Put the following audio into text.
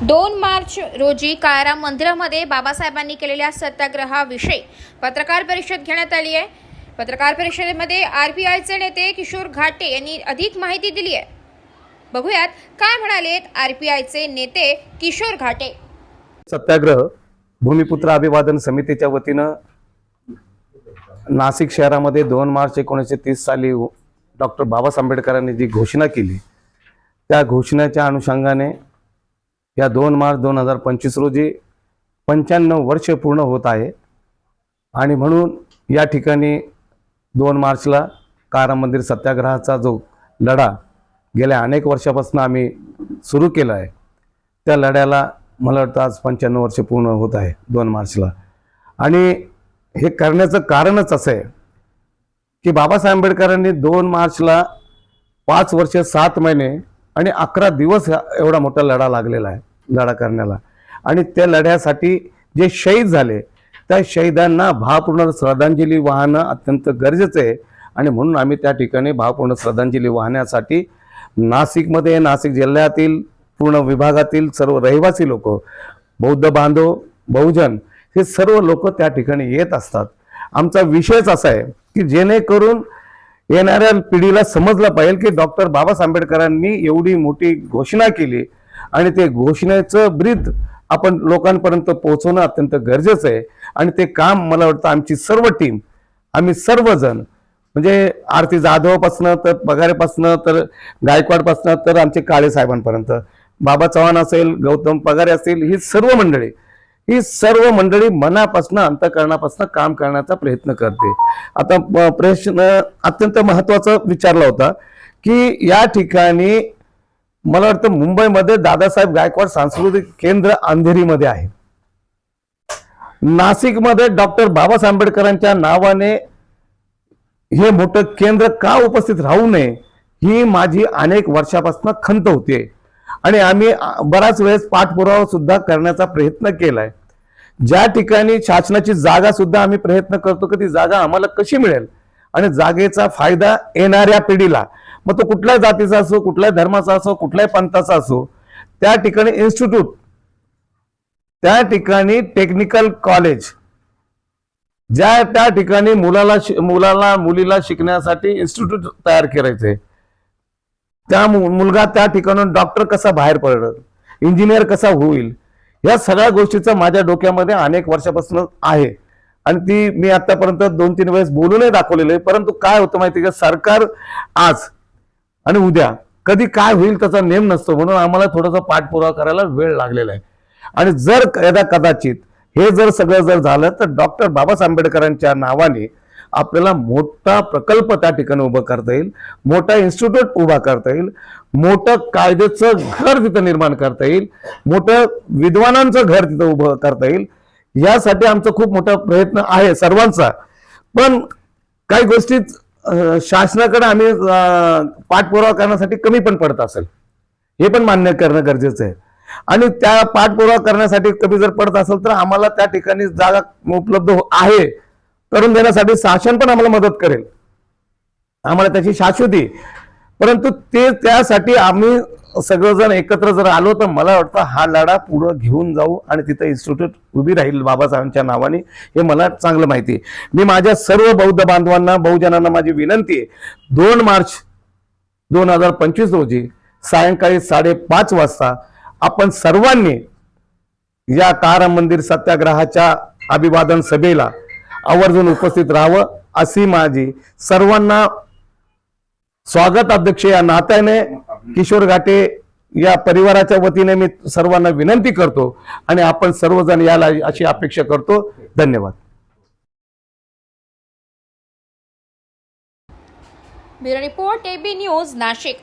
दोन मार्च रोजी काळाराम मंदिरामध्ये बाबासाहेबांनी केलेल्या सत्याग्रहाविषयी पत्रकार परिषद घेण्यात आली आहे. पत्रकार परिषदेमध्ये आर पी आयचे नेते किशोर घाटे यांनी अधिक माहिती दिली आहे. बघूयात काय म्हणालेत आर पी आयचे नेते किशोर घाटे. सत्याग्रह भूमिपुत्र अभिवादन समितीच्या वतीनं नाशिक शहरामध्ये दोन मार्च एकोणीसशे तीस साली डॉक्टर बाबासाहेब आंबेडकरांनी जी घोषणा केली त्या घोषणेच्या अनुषंगाने या दोन मार्च दोन हजार पंचवीस रोजी पंच्याण्णव वर्ष पूर्ण होत आहे. आणि म्हणून या ठिकाणी दोन मार्चला काराम मंदिर सत्याग्रहाचा जो लढा गेल्या अनेक वर्षापासून आम्ही सुरू केला आहे. त्या लढ्याला मला वाटतं आज पंच्याण्णव वर्ष पूर्ण होत आहे दोन मार्चला. आणि हे करण्याचं कारणच असं आहे की बाबासाहेब आंबेडकरांनी दोन मार्चला पाच वर्ष सात महिने आणि अकरा दिवस एवढा मोठा लढा लागलेला आहे. लढा करण्याला. आणि त्या लढ्यासाठी जे शहीद झाले त्या शहीदांना भावपूर्ण श्रद्धांजली वाहणं अत्यंत गरजेचं आहे. आणि म्हणून आम्ही त्या ठिकाणी भावपूर्ण श्रद्धांजली वाहण्यासाठी नाशिकमध्ये नाशिक जिल्ह्यातील पूर्ण विभागातील सर्व रहिवासी लोक बौद्ध बांधव बहुजन हे सर्व लोक त्या ठिकाणी येत असतात. आमचा विषयच असा आहे की जेणेकरून येणाऱ्या पिढीला समजलं पाहिजे की डॉक्टर बाबासाहेब आंबेडकरांनी एवढी मोठी घोषणा केली आणि ते घोषणेचं ब्रीद आपण लोकांपर्यंत पोहोचवणं अत्यंत गरजेचं आहे. आणि ते काम मला वाटतं आमची सर्व टीम आम्ही सर्वजण म्हणजे आरती जाधवपासनं तर पगारेपासनं तर गायकवाडपासनं तर आमचे काळे साहेबांपर्यंत बाबा चव्हाण असेल गौतम पगारे असतील ही सर्व मंडळी ही सर्व मंडळी मनापासून अंतकरणापासून काम करण्याचा प्रयत्न करते. आता प्रश्न अत्यंत महत्त्वाचा विचारला होता की या ठिकाणी मला वाटतं मुंबईमध्ये दादासाहेब गायकवाड सांस्कृतिक केंद्र अंधेरीमध्ये आहे. नाशिकमध्ये डॉक्टर बाबासाहेब आंबेडकरांच्या नावाने हे मोठं केंद्र का उपस्थित राहू नये ही माझी अनेक वर्षापासून खंत होते आणि आम्ही बराच वेळेस पाठपुरावा सुद्धा करण्याचा प्रयत्न केलाय. ज्या ठिकाणी शासनाची जागा सुद्धा आम्ही प्रयत्न करतो की ती जागा आम्हाला कशी मिळेल? आणि जागेचा फायदा येणाऱ्या पिढीला. मग तो कुठल्या जातीचा असो कुठल्याही धर्माचा असो कुठल्याही पंथाचा असो त्या ठिकाणी इन्स्टिट्यूट त्या ठिकाणी टेक्निकल कॉलेज ज्या त्या ठिकाणी मुलाला मुलाला मुलीला शिकण्यासाठी इन्स्टिट्यूट तयार करायचे. त्या मुलगा त्या ठिकाणून डॉक्टर कसा बाहेर पडेल इंजिनियर कसा होईल या सगळ्या गोष्टीचं माझ्या डोक्यामध्ये अनेक वर्षापासून आहे. आणि ती मी आतापर्यंत दोन तीन वेळेस बोलूनही दाखवलेलं आहे. परंतु काय होतं माहिती का? सरकार आज आणि उद्या कधी काय होईल त्याचा नेम नसतो. म्हणून आम्हाला थोडासा पाठपुरावा करायला वेळ लागलेला आहे. आणि जर कदा कदाचित हे जर सगळं जर झालं तर डॉक्टर बाबासाहेब आंबेडकरांच्या नावाने आपल्याला मोठा प्रकल्प त्या ठिकाणी उभं करता येईल. मोठा इन्स्टिट्यूट उभा करता येईल. मोठं कायद्याचं घर तिथं निर्माण करता येईल. मोठं विद्वानांचं घर तिथं उभं करता येईल. यासाठी आमचा खूप मोठा प्रयत्न आहे सर्वांचा. पण काही गोष्टीत शासनाकडे आम्ही पाठपुरावा करण्यासाठी कमी पण पडत असेल. हे पण मान्य करणं गरजेचं आहे. आणि त्या पाठपुरावा करण्यासाठी कमी जर पडत असेल तर आम्हाला त्या ठिकाणी जागा उपलब्ध हो- आहे. करून देण्यासाठी शासन पण आम्हाला मदत करेल. आम्हाला त्याची शाश्वती. परंतु ते त्यासाठी आम्ही सगळेजण एकत्र जर आलो तर मला वाटतं हा लढा पुढं घेऊन जाऊ आणि तिथं इन्स्टिट्यूट उभी राहील बाबासाहेबांच्या नावाने. हे मला चांगलं माहिती आहे. मी माझ्या सर्व बौद्ध बांधवांना बहुजनांना माझी विनंती आहे. दोन मार्च दोन हजार पंचवीस रोजी सायंकाळी साडेपाच वाजता आपण सर्वांनी या तारा मंदिर सत्याग्रहाच्या अभिवादन सभेला आवर्जून उपस्थित राहावं अशी माझी सर्वांना स्वागत अध्यक्ष या नात्याने किशोर घाटे या परिवाराच्या वतीने मी सर्वांना विनंती करतो आणि आपण सर्वजण याला अशी अपेक्षा करतो. धन्यवाद. Bureau report AB news Nashik.